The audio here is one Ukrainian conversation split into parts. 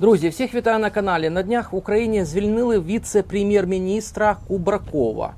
Друзі, всіх вітаю на каналі. На днях в Україні звільнили віце-прем'єр-міністра Кубракова.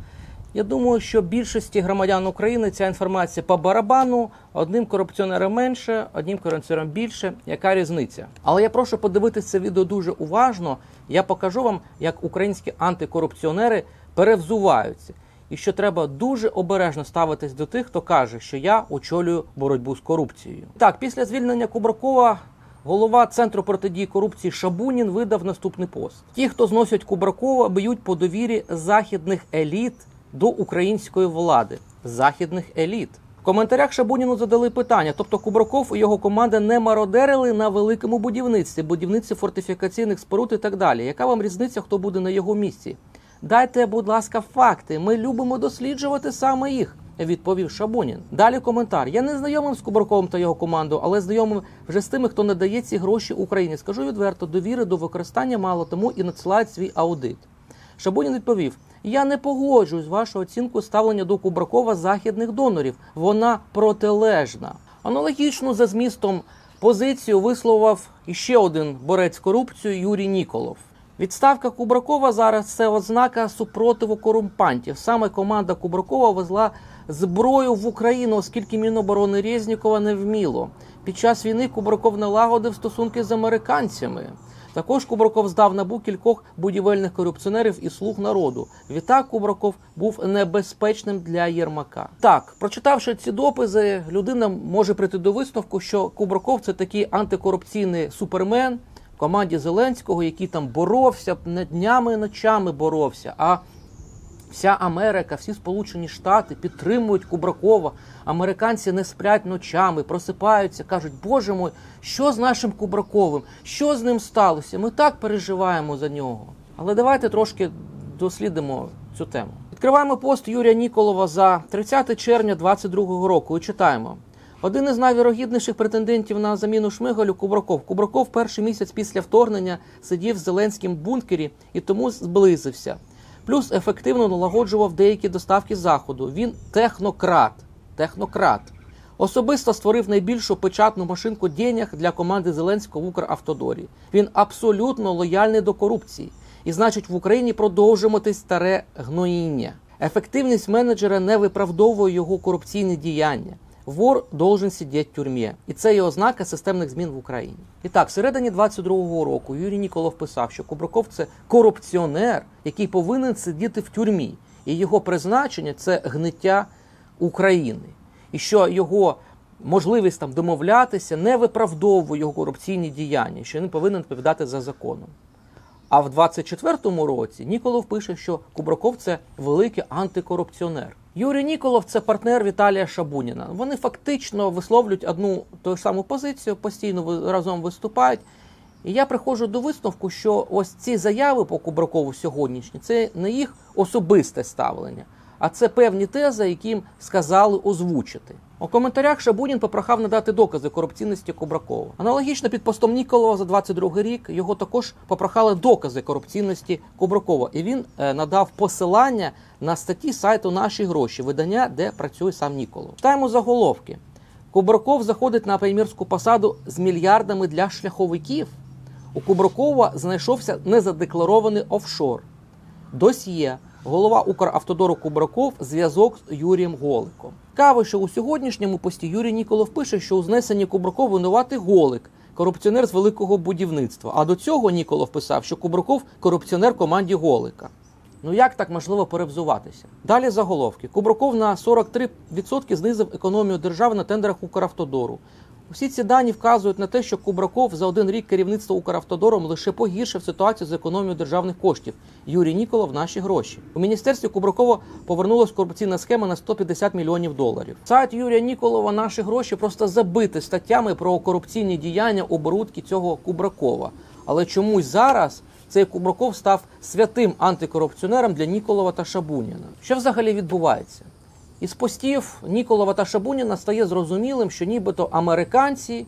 Я думаю, що більшості громадян України ця інформація по барабану. Одним корупціонером менше, одним корупціонером більше. Яка різниця? Але я прошу подивитися це відео дуже уважно. Я покажу вам, як українські антикорупціонери перевзуваються. І що треба дуже обережно ставитись до тих, хто каже, що я очолюю боротьбу з корупцією. Так, після звільнення Кубракова Голова центру протидії корупції Шабунін видав наступний пост: ті, хто зносять Кубракова, б'ють по довірі західних еліт до української влади. Західних еліт. В коментарях Шабуніну задали питання: тобто Кубраков і його команда не мародерили на великому будівництві, будівництві фортифікаційних споруд і так далі. Яка вам різниця, хто буде на його місці? Дайте, будь ласка, факти. Ми любимо досліджувати саме їх відповів Шабунін. Далі коментар. Я не знайомим з Кубраковим та його командою, але знайомим вже з тими, хто надає ці гроші Україні. Скажу відверто, довіри до використання мало, тому і надсилають свій аудит. Шабунін відповів: Я не погоджуюсь з вашою оцінкою ставлення до Кубракова західних донорів. Вона протилежна. Аналогічну за змістом позицію висловив іще один борець з корупцією Юрій Ніколов. Відставка Кубракова зараз це ознака супротиву корумпантів. Саме команда Кубракова везла зброю в Україну, оскільки Міноборони Резнікова не вміло. Під час війни Кубраков налагодив стосунки з американцями. Також Кубраков здав набу кількох будівельних корупціонерів і слуг народу. Відтак Кубраков був небезпечним для Єрмака. Так, прочитавши ці дописи, людина може прийти до висновку, що Кубраков це такий антикорупційний супермен в команді Зеленського, який там боровся не днями і ночами боровся. а Вся Америка, всі Сполучені Штати підтримують Кубракова. Американці не сплять ночами, просипаються, кажуть, Боже мой, що з нашим Кубраковим? Що з ним сталося? Ми так переживаємо за нього. Але давайте трошки дослідимо цю тему. Відкриваємо пост Юрія Ніколова за 30 червня 2022 року і читаємо. Один із найвірогідніших претендентів на заміну Шмигалю Кубраков. Кубраков перший місяць після вторгнення сидів в Зеленському бункері і тому зблизився. Плюс ефективно налагоджував деякі доставки заходу. Він технократ. Технократ. Особисто створив найбільшу печатну машинку денег для команди Зеленського в Укравтодорі. Він абсолютно лояльний до корупції. І значить, в Україні продовжуватись старе гноїння. Ефективність менеджера не виправдовує його корупційні діяння. Вор должен сидіти в тюрмі. І це є ознака системних змін в Україні. І так, в середині 22-го року Юрій Ніколов писав, що Кубраков це корупціонер, який повинен сидіти в тюрмі. І його призначення це гниття України. І що його можливість там домовлятися не виправдовує його корупційні діяння, що він повинен відповідати за законом. А в 24-му році Ніколов пише, що Кубраков це великий антикорупціонер. Юрій Ніколов це партнер Віталія Шабуніна. Вони фактично висловлюють одну ту саму позицію, постійно разом виступають. І я приходжу до висновку, що ось ці заяви по Кубракову сьогоднішні це не їх особисте ставлення, а це певні тези, які їм сказали озвучити. У коментарях Шабунін попрохав надати докази корупційності Кубракова. Аналогічно під постом Ніколова за 22 рік його також попрохали докази корупційності Кубракова, і він е, надав посилання на статті сайту Наші гроші, видання, де працює сам Ніколов. Читаємо заголовки. Кубраков заходить на прем'єрську посаду з мільярдами для шляховиків. У Кубракова знайшовся незадекларований офшор. Досьє. Голова Укравтодору Кубраков зв'язок з Юрієм Голиком. Цікаво, що у сьогоднішньому пості Юрій Ніколов пише, що у знесенні Кубраков винуватий Голик, корупціонер з великого будівництва. А до цього Ніколов писав, що Кубраков корупціонер команді Голика. Ну як так можливо перевзуватися? Далі заголовки. Кубраков на 43% знизив економію держави на тендерах Укравтодору. Усі ці дані вказують на те, що Кубраков за один рік керівництва Укравтодором лише погіршив ситуацію з економією державних коштів. Юрій Ніколов наші гроші. У міністерстві Кубракова повернулась корупційна схема на 150 мільйонів доларів. Сайт Юрія Ніколова наші гроші просто забити статтями про корупційні діяння оборудки цього Кубракова. Але чомусь зараз цей Кубраков став святим антикорупціонером для Ніколова та Шабуніна. Що взагалі відбувається? Із постів Ніколова та Шабуніна стає зрозумілим, що нібито американці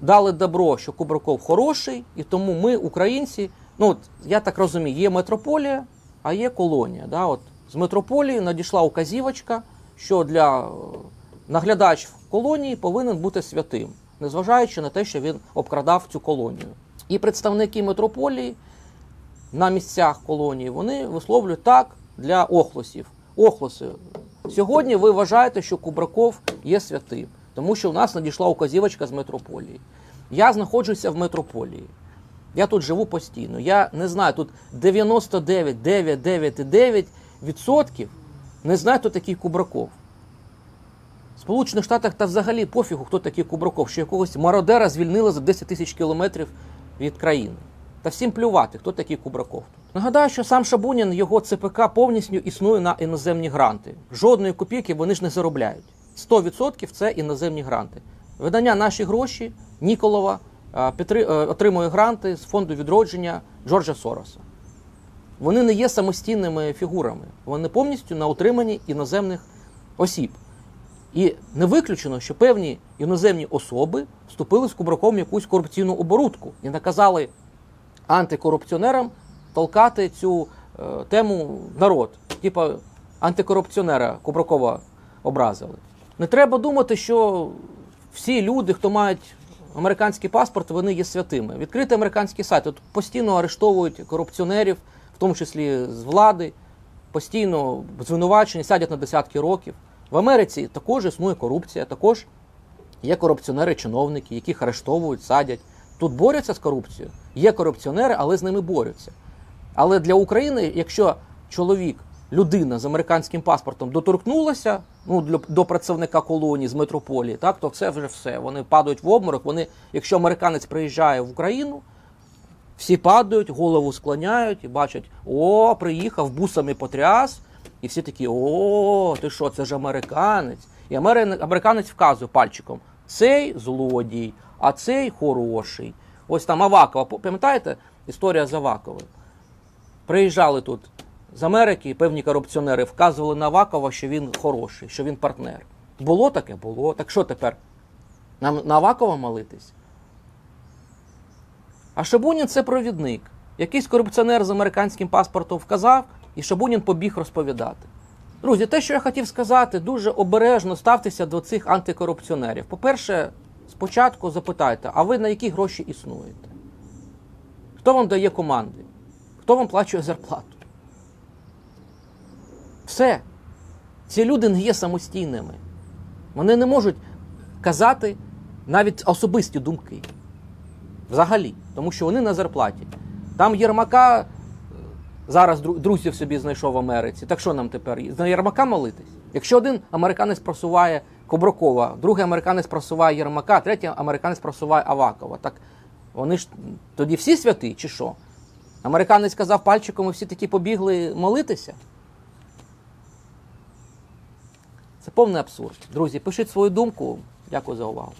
дали добро, що Кубраков хороший, і тому ми, українці, ну от, я так розумію, є метрополія, а є колонія. Да? От, з метрополії надійшла указівочка, що для е, наглядач колонії повинен бути святим, незважаючи на те, що він обкрадав цю колонію. І представники метрополії на місцях колонії вони висловлюють так для охлосів. Охлоси. Сьогодні ви вважаєте, що Кубраков є святим, тому що у нас надійшла указівочка з метрополії. Я знаходжуся в метрополії. Я тут живу постійно. Я не знаю, тут 99,999% не знаю, хто такий Кубраков. В Сполучених Штатах та взагалі пофігу, хто такий Кубраков, що якогось мародера звільнили за 10 тисяч кілометрів від країни. Та всім плювати, хто такий Кубраков. Нагадаю, що сам Шабунін, його ЦПК повністю існує на іноземні гранти. Жодної копійки вони ж не заробляють. 100% це іноземні гранти. Видання наші гроші Ніколова а, е, отримує гранти з фонду відродження Джорджа Сороса. Вони не є самостійними фігурами, вони повністю на утриманні іноземних осіб. І не виключено, що певні іноземні особи вступили з Кубраком в якусь корупційну оборудку і наказали антикорупціонерам толкати цю е, тему народ. Типа антикорупціонера Кубракова образили. Не треба думати, що всі люди, хто мають американський паспорт, вони є святими. Відкрити американський сайт. Тут постійно арештовують корупціонерів, в тому числі з влади, постійно звинувачені, сядять на десятки років. В Америці також існує корупція, також є корупціонери-чиновники, яких арештовують, садять. Тут борються з корупцією. Є корупціонери, але з ними борються. Але для України, якщо чоловік, людина з американським паспортом доторкнулася ну, для, до працівника колонії з метрополії, так, то це вже все. Вони падають в обморок. Вони, якщо американець приїжджає в Україну, всі падають, голову склоняють і бачать, о, приїхав, бусами потряс. І всі такі, о, ти що, це ж американець. І американець вказує пальчиком: цей злодій, а цей хороший. Ось там Авакова, пам'ятаєте історія з Аваковим? Приїжджали тут з Америки, певні корупціонери вказували на Авакова, що він хороший, що він партнер. Було таке? Було. Так що тепер? Нам на Авакова молитись? А Шабунін це провідник. Якийсь корупціонер з американським паспортом вказав, і Шабунін побіг розповідати. Друзі, те, що я хотів сказати, дуже обережно ставтеся до цих антикорупціонерів. По-перше, спочатку запитайте, а ви на які гроші існуєте? Хто вам дає команди? Хто вам плачує зарплату? Все. Ці люди не є самостійними. Вони не можуть казати навіть особисті думки. Взагалі, тому що вони на зарплаті. Там Єрмака е, зараз дру- друзів собі знайшов в Америці. Так що нам тепер? На Єрмака молитись? Якщо один американець просуває Кобракова, другий американець просуває Єрмака, третій американець просуває Авакова. Так вони ж тоді всі святі, чи що? Американець казав пальчиком, і всі такі побігли молитися. Це повний абсурд. Друзі, пишіть свою думку. Дякую за увагу.